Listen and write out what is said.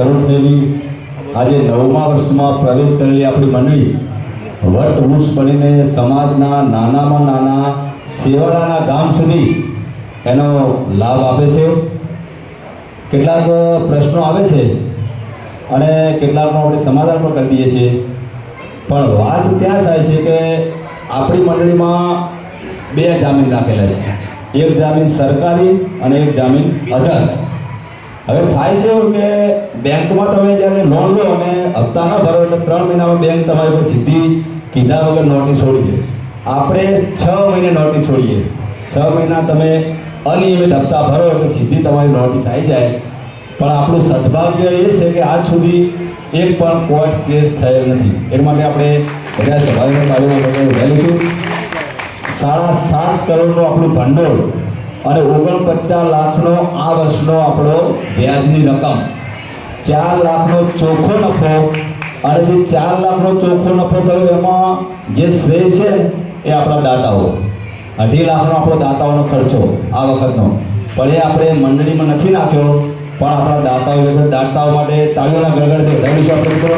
થયેલી આજે નવમા વર્ષમાં પ્રવેશ કરેલી આપણી મંડળી, વટવૃક્ષ બનીને સમાજના નાનામાં નાના સેવાડાના ગામ સુધી એનો લાભ આપે છે. કેટલાક પ્રશ્નો આવે છે અને કેટલાકનું આપણે સમાધાન પણ કરી દઈએ છીએ. પણ વાત ત્યાં થાય છે કે આપણી મંડળીમાં બે જામીન રાખેલા છે. એક જામીન સરકારી અને એક જામીન અજાણ હવે થાય છે એવું કે બેંકમાં તમે જ્યારે લોન લો અને હપ્તા ન ભરો એટલે ત્રણ મહિનામાં બેંક તમારી પર સીધી કીધા વગર નોટિસ છોડી દે. આપણે છ મહિને નોટિસ છોડીએ. છ મહિના તમે અનિયમિત હપ્તા ભરો એટલે સીધી તમારી નોટિસ આવી જાય. પણ આપણું સદભાગ્ય એ છે કે આજ સુધી એક પણ કોર્ટ કેસ થયેલ નથી. એ માટે આપણે બધા સભાના કાર્યોમાં વહેલીશું સાડા સાત કરોડનું આપણું ભંડોળ અને ઓગણપચાસ લાખનો આ વર્ષનો આપણો વ્યાજની રકમ. ચાર લાખનો ચોખ્ખો નફો અને જે ચાર લાખનો ચોખ્ખો નફો થયો એમાં જે શ્રેય છે એ આપણા દાતાઓ. અઢી લાખનો આપણો દાતાઓનો ખર્ચો આ વખતનો. પણ એ આપણે મંડળીમાં નથી નાખ્યો પણ આપણા દાતાઓ દાતાઓ માટે તાળીઓના ગળગળથી વધારીશું આપણે મિત્રો